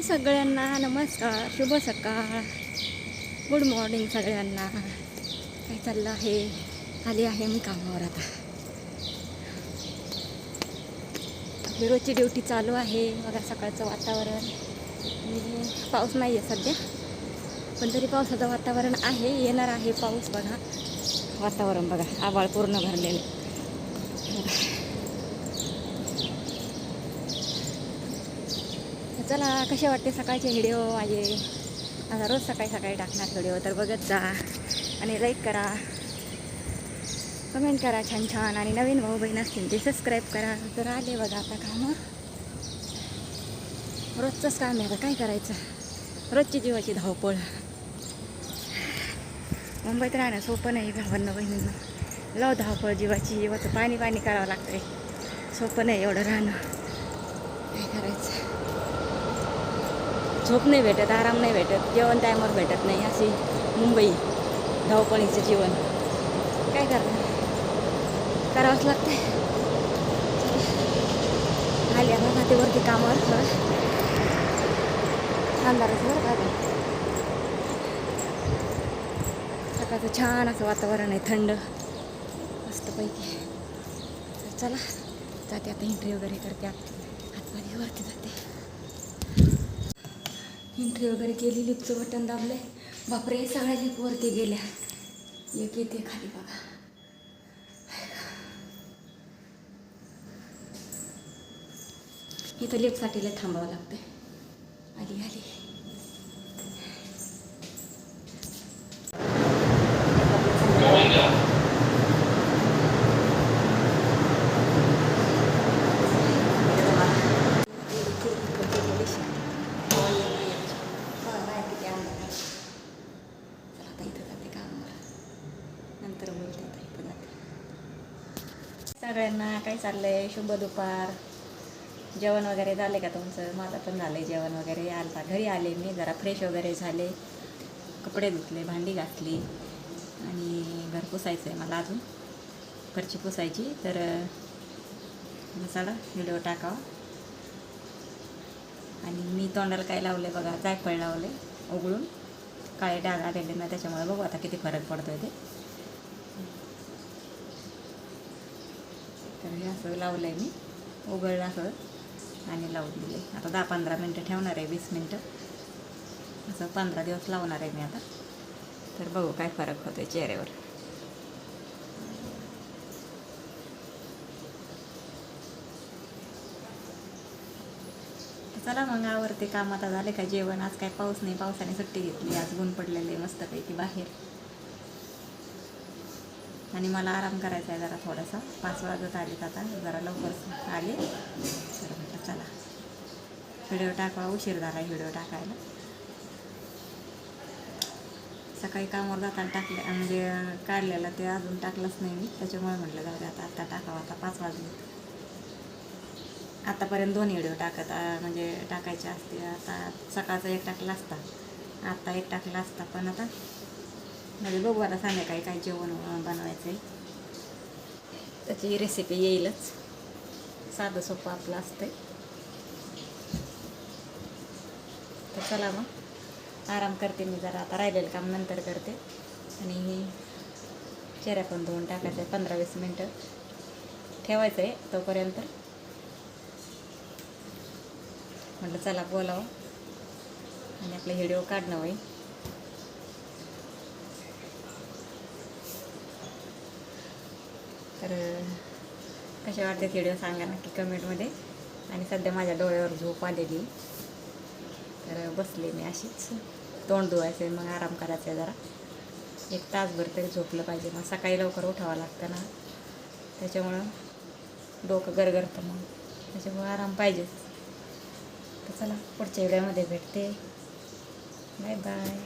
हाय सगळ्यांना नमस्कार शुभ सकाळ. गुड मॉर्निंग सगळ्यांना. काय चाललं आहे? आली आहे मी कामावर आता. आपली रोजची ड्युटी चालू आहे बघा सकाळचं वातावरण. आणि पाऊस नाही आहे सध्या पण तरी पावसाचं वातावरण आहे येणार आहे पाऊस बघा. वातावरण बघा आभाळ पूर्ण भरलेलं चला कसे वाटते सकाळचे व्हिडिओ? माझे आता रोज सकाळी सकाळी टाकणार व्हिडिओ तर बघत जा आणि लाईक करा. कमेंट करा छान छान आणि नवीन भाऊ बहीण असतील ते सबस्क्राईब करा. तर आले बघा आता कामं. रोजचंच काम आहे काय करायचं? रोजची जीवाची धावपळ. मुंबईत राहणं सोपं नाही भावांना बहिणींना. लव धावपळ जीवाची जीवाचं पाणी पाणी करावं लागतंय. सोपं नाही एवढं राहणं. काय करायचं? झोप नाही भेटत आराम नाही भेटत जेवण टायमावर भेटत नाही अशी मुंबई धावपळीचं जीवन. काय करणार? करावंच लागतंय. आली आता खातेवरती कामावर. थोडं अंधारच बरं का सकाळचं छान असं वातावरण आहे थंड. मस्तपैकी. तर चला जाते आता एंट्री वगैरे करते. हातपाणी वरती जाते. एंट्री वगैरे केली लिपचं बटन दाबले बापरे सगळ्या लिप वरती गेल्या. एक येते खाली बघा. इथं लिफ्टसाठी थांबावं लागते आली आली नंतर बोलते आता इथं जाते सगळ्यांना काय चाललंय? शुभ दुपार. जेवण वगैरे झाले का तुमचं? माझं पण झालंय जेवण वगैरे. आलता घरी आले मी जरा फ्रेश वगैरे झाले. कपडे धुतले भांडी घातली आणि घर पुसायचं आहे मला अजून. घरची पुसायची तर मसाला व्हिडिओ टाकावा. आणि मी तोंडाला काय लावले बघा जायफळ लावले उघडून. काळे डाग आलेले ना त्याच्यामुळे बघू आता किती फरक पडतो आहे ते. तर हे असं लावलं आहे मी. उघडलं असं. आणि लावून दिले आता दहा पंधरा मिनटं ठेवणार आहे वीस मिनटं. असं पंधरा दिवस लावणार आहे मी आता. तर बघू काय फरक होतोय चेहऱ्यावर. चला मग आवरते काम. आता झाले का जेवण? आज काय पाऊस नाही. पावसाने सुट्टी घेतली. आज गुण पडलेले मस्तपैकी बाहेर. आणि मला आराम करायचा आहे जरा थोडासा. पाच वाजत आलेत आता. जरा लवकर आले. तर म्हटलं चला. व्हिडिओ टाकावा. उशीर झाला व्हिडिओ टाकायला. सकाळी कामावर जाताना टाकले म्हणजे काढलेलं ते अजून टाकलंच नाही मी. त्याच्यामुळे म्हटलं जाऊ दे आता आत्ता टाकावं. आता पाच वाजले. आत्तापर्यंत दोन व्हिडिओ टाकत म्हणजे टाकायचे असते आता सकाळचा एक टाकला असता. आत्ता एक टाकला असता. पण आता म्हणजे बघू आता संध्याकाळी काय जेवण बनवायचं आहे त्याची रेसिपी येईलच. साधं सोपं आपलं असतं तर चला मग. आराम करते मी जरा. आता राहिलेलं काम नंतर करते. आणि चेहऱ्या पण धुवून टाकायचं आहे पंधरा वीस मिनटं ठेवायचं आहे तोपर्यंत. म्हटलं चला बोलावं. आणि आपला व्हिडिओ काढणं होईल. तर कसे वाटते व्हिडिओ सांगा नक्की कमेंटमध्ये आणि सध्या माझ्या डोळ्यावर झोप आलेली. तर बसले मी अशीच. तोंड धुवायचं मग आराम करायचा आहे जरा. एक तासभर तरी झोपलं पाहिजे. मग सकाळी लवकर उठावं लागतं ना. त्याच्यामुळं डोकं गरगरतं मग. त्याच्यामुळं आराम पाहिजेच तर चला पुढच्या व्हिडिओमध्ये भेटते. Bye bye